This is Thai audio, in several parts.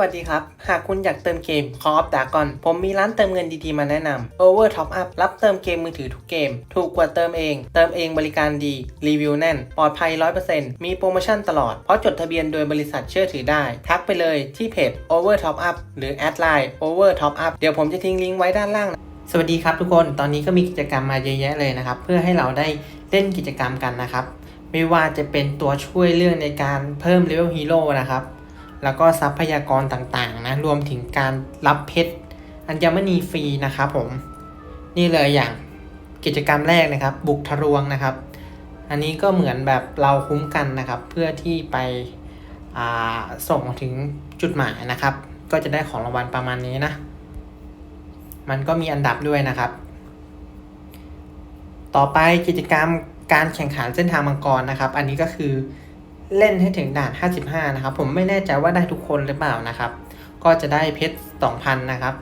วัสดีครับ หากคุณอยากเติมเกม Call of Dragon ผมมีร้านเติมเงินดีๆมาแนะนำ Over Top Up รับเติมเกมมือถือทุกเกม ถูกกว่าเติมเอง เติมเองบริการดี รีวิวแน่น ปลอดภัย 100%มีโปรโมชั่นตลอด เพราะจดทะเบียนโดยบริษัทเชื่อถือได้ ทักไปเลยที่เพจ Over Top Up หรือแอดไลน์ Over Top Up เดี๋ยวผมจะทิ้งลิงก์ไว้ด้านล่างนะสวัสดีครับทุกคน ตอนนี้ก็มีกิจกรรมมาเยอะแยะเลยนะครับ เพื่อให้เราได้เล่นกิจกรรมกันนะครับ ไม่ว่าจะเป็นตัวช่วยเรื่องในการเพิ่มเลเวลฮีโร่นะครับ แล้วก็ทรัพยากรต่างๆนะรวมถึงการรับเพชรอัญมณีฟรีนะครับผมนี่เลยอย่างกิจกรรมแรกนะครับ บุกทะลวงนะครับ อันนี้ก็เหมือนแบบเราคุ้มกันนะครับ เพื่อที่ไปส่งถึงจุดหมายนะครับ ก็จะได้ของรางวัลประมาณนี้นะ มันก็มีอันดับด้วยนะครับ ต่อไปกิจกรรมการแข่งขันเส้นทางมังกรนะครับ อันนี้ก็คือ เล่นให้ถึงด่าน 55 นะครับ ผมไม่แน่ใจว่าได้ทุกคนหรือเปล่านะครับ ก็จะได้เพชร 2,000 นะครับ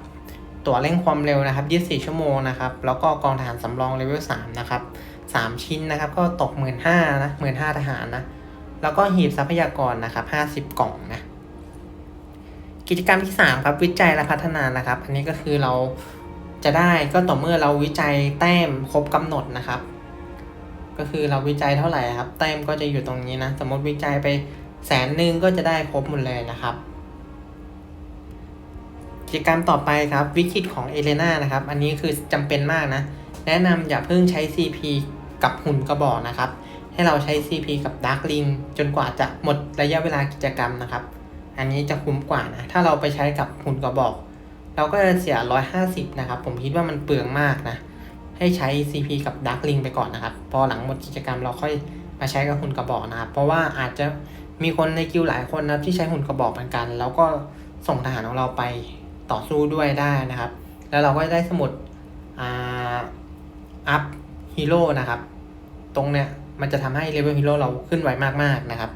ตั๋วเร่งความเร็วนะครับ 24 ชั่วโมงนะครับ แล้วก็กองทหารสำรองเลเวล 3 นะครับ 3 ชิ้นนะครับ ก็ตก 15,000นะ15,000ทหารนะ แล้วก็หีบทรัพยากรนะครับ 50 กล่องนะ กิจกรรมที่ 3 ครับวิจัยและพัฒนานะครับ อันนี้ก็คือเราจะได้ก็ต่อเมื่อเราวิจัยแต้มครบกำหนดนะครับ ก็คือเราวิจัยเท่าไหร่ครับ แต้มก็จะอยู่ตรงนี้นะ สมมติวิจัยไปแสนหนึ่งก็จะได้ครบหมดเลยนะครับกิจกรรมต่อไปครับวิกฤตของเอเลนานะครับ อันนี้คือจำเป็นมากนะ แนะนำอย่าเพิ่งใช้ CP กับหุ่นกระบอกนะครับ ให้เราใช้ CP กับดาร์ l ลิงจนกว่าจะหมดระยะเวลากิจกรรมนะครับ อันนี้จะคุ้มกว่านะ ถ้าเราไปใช้กับหุ่นกระบอก เราก็จะเสีย 150 นะครับ ผมคิดว่ามันเปลืองมากนะ ให้ใช้ CP กับดาร์ l ลิงไปก่อนนะครับ พอหลังหมดกิจกรรมเราค่อยมาใช้กับหุ่นกระบอกนะครับ เพราะว่าอาจจะมีคนในกิลด์หลายคนนะที่ใช้หุ่นกระบอกเหมือนกัน แล้วก็ส่งทหารของเราไปต่อสู้ด้วยได้นะครับ แล้วเราก็ได้สมุดอ่าอัพฮีโร่นะครับ ตรงเนี้ยมันจะทำให้เลเวลฮีโร่เราขึ้นไวมากๆนะครับ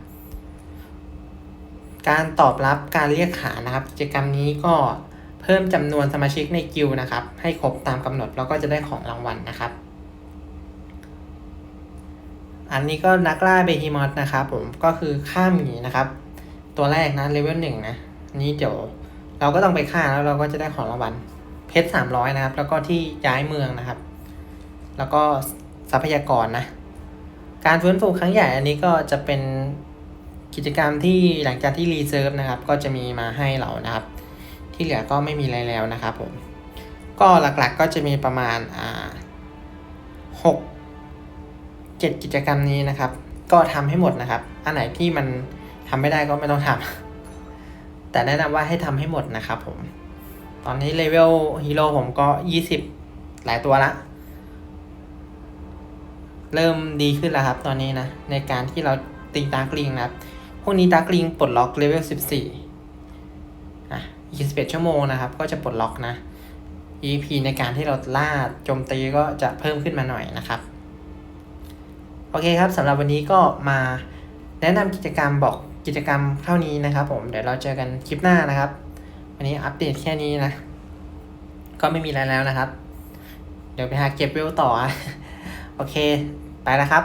การตอบรับการเรียกขานนะครับ กิจกรรมนี้ก็ เพิ่มจำนวนสมาชิกในกิลด์นะครับ ให้ครบตามกำหนดแล้วก็จะได้ของรางวัลนะครับ อันนี้ก็นักล่าเบฮิมอสนะครับผมก็คือฆ่าหมีนะครับ ตัวแรกนะเลเวลหนึ่งนะนนี้เดี๋ยวเราก็ต้องไปฆ่าแล้วเราก็จะได้ของรางวัลเพชรสามร้อยนะครับ แล้วก็ที่ย้ายเมืองนะครับ แล้วก็ทรัพยากรนะ การฟื้นฟูครั้งใหญ่อันนี้ก็จะเป็นกิจกรรมที่หลังจากที่รีเซิร์ฟนะครับ ก็จะมีมาให้เรานะครับ ที่เหลือก็ไม่มีอะไรแล้วนะครับผม ก็หลักๆก็จะมีประมาณอ่าหกเจ็ดกิจกรรมนี้นะครับ ก็ทำให้หมดนะครับ อันไหนที่มันทำไม่ได้ก็ไม่ต้องทำแต่แนะนำว่าให้ทำให้หมดนะครับผม ตอนนี้เลเวลฮีโร่ผมก็ยี่สิบหลายตัวละ เริ่มดีขึ้นแล้วครับ ตอนนี้นะ ในการที่เราตีดาร์กลิงนะครับ พวกนี้ดาร์กลิงปลดล็อกเลเวลสิบสี่ อะยี่สิบเอ็ดชั่วโมงนะครับ ก็จะปลดล็อกนะ EP ในการที่เราล่าโจมตีก็จะเพิ่มขึ้นมาหน่อยนะครับ โอเคครับสำหรับวันนี้ก็มาแนะนำกิจกรรมบอกกิจกรรมเท่านี้นะครับ ผมเดี๋ยวเราเจอกันคลิปหน้านะครับ วันนี้อัปเดตแค่นี้นะ ก็ไม่มีอะไรแล้วนะครับ เดี๋ยวไปหาเก็บเวลต่อ โอเค ไปแล้วครับ